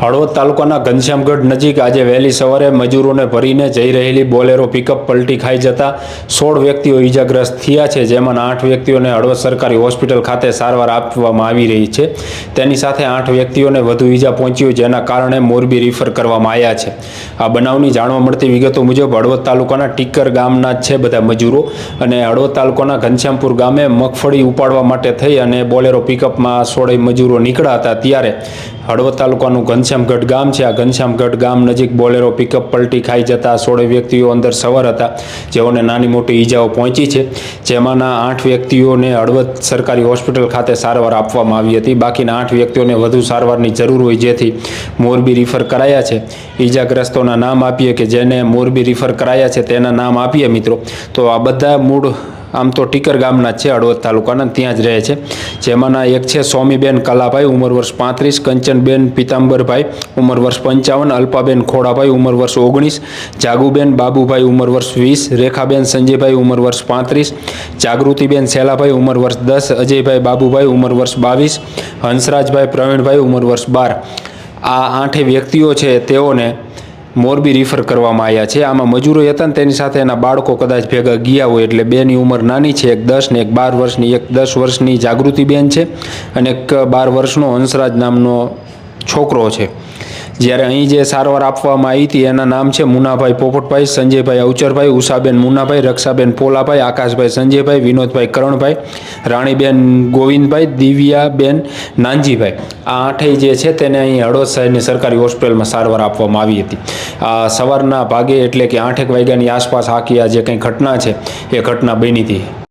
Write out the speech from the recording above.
હળવદ તાલુકાના ઘનશ્યામગઢ નજીક આજે વહેલી સવારે મજૂરોને ભરીને જઈ રહેલી બોલેરો પિકઅપ પલટી ખાઈ જતા સોળ વ્યક્તિઓ ઈજાગ્રસ્ત થયા છે જેમાંના આઠ વ્યક્તિઓને હળવદ સરકારી હોસ્પિટલ ખાતે સારવાર આપવામાં આવી રહી છે. તેની સાથે આઠ વ્યક્તિઓને વધુ ઈજા પહોંચી જેના કારણે મોરબી રિફર કરવામાં આવ્યા છે. આ બનાવની જાણવા મળતી વિગતો મુજબ હળવદ તાલુકાના ટીકર ગામના છે બધા મજૂરો અને હળવદ તાલુકાના ઘનશ્યામપુર ગામે મગફળી ઉપાડવા માટે થઈ અને બોલેરો પિકઅપમાં સોળેય મજૂરો નીકળ્યા હતા. ત્યારે હળવદ તાલુકાનું ઘનશ્યામગઢ ગામ છે. આ ઘનશ્યામગઢ ગામ નજીક બોલેરો પિકઅપ પલટી ખાઈ જતા સોળે વ્યક્તિઓ અંદર સવાર હતા. જેઓને નાની મોટી ઈજાઓ પહોંચી છે. જેમાંના આઠ વ્યક્તિઓને હળવદ સરકારી હોસ્પિટલ ખાતે સારવાર આપવામાં આવી હતી. બાકીના આઠ વ્યક્તિઓને વધુ સારવારની જરૂર હોય જેથી મોરબી રિફર કરાયા છે. ઈજાગ્રસ્તોના નામ આપીએ કે જેને મોરબી રિફર કરાયા છે તેના નામ આપીએ મિત્રો. તો આ બધા મૂળ આમ તો ટીકર ગામના છે, હળવદ તાલુકાના ત્યાં જ રહે છે. જેમાંના એક છે સ્વામીબેન કલાભાઈ, ઉંમર વર્ષ પાંત્રીસ, કંચનબેન પિતાંબરભાઈ, ઉંમર વર્ષ પંચાવન, અલ્પાબેન ખોડાભાઈ, ઉંમર વર્ષ ઓગણીસ, જાગુબેન બાબુભાઈ, ઉંમર વર્ષ વીસ, રેખાબેન સંજયભાઈ, ઉંમર વર્ષ પાંત્રીસ, જાગૃતિબેન સેલાભાઈ, ઉંમર વર્ષ દસ, અજયભાઈ બાબુભાઈ, ઉંમર વર્ષ બાવીસ, હંસરાજભાઈ પ્રવીણભાઈ, ઉંમર વર્ષ બાર. આ આઠે વ્યક્તિઓ છે, તેઓને મોરબી રિફર કરવામાં આવ્યા છે. આમાં મજૂરો હતા તેની સાથે એના બાળકો કદાચ ભેગા ગયા હોય એટલે બેની ઉંમર નાની છે, એક દસ ને એક બાર વર્ષની, એક દસ વર્ષની જાગૃતિબેન છે અને એક બાર વર્ષનો હંસરાજ નામનો છોકરો છે. જ્યારે અહીં જે સારવાર આપવામાં આવી હતી, એના નામ છે મુનાભાઈ પોપટભાઈ, સંજયભાઈ અવચરભાઈ, ઉષાબેન મુનાભાઈ રક્ષાબેન પોલાભાઈ, આકાશભાઈ સંજયભાઈ, વિનોદભાઈ કરણભાઈ, રાણીબેન ગોવિંદભાઈ, દિવ્યાબેન નાનજીભાઈ. આ આઠેય જે છે તેને અહીં હળવદ શહેરની સરકારી હોસ્પિટલમાં સારવાર આપવામાં આવી હતી. આ સવારના ભાગે એટલે કે આઠેક વાગ્યાની આસપાસ આખી આ જે કંઈ ઘટના છે, એ ઘટના બની હતી.